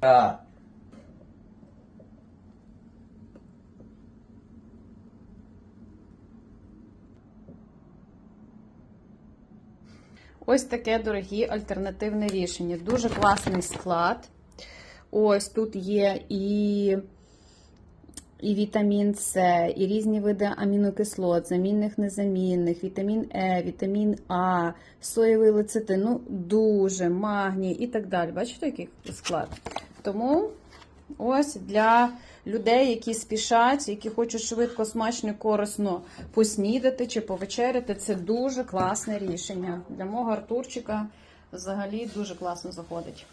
А. Ось таке, дорогі, альтернативне рішення. Дуже класний склад. Ось тут є і, і вітамін С, і різні види амінокислот, замінних, незамінних, вітамін Е, вітамін А, соєвий лецитин, ну дуже, магній і так далі. Бачите, який склад? Тому ось для людей, які спішать, які хочуть швидко, смачно, корисно поснідати чи повечеряти, це дуже класне рішення. Для мого Артурчика взагалі дуже класно заходить.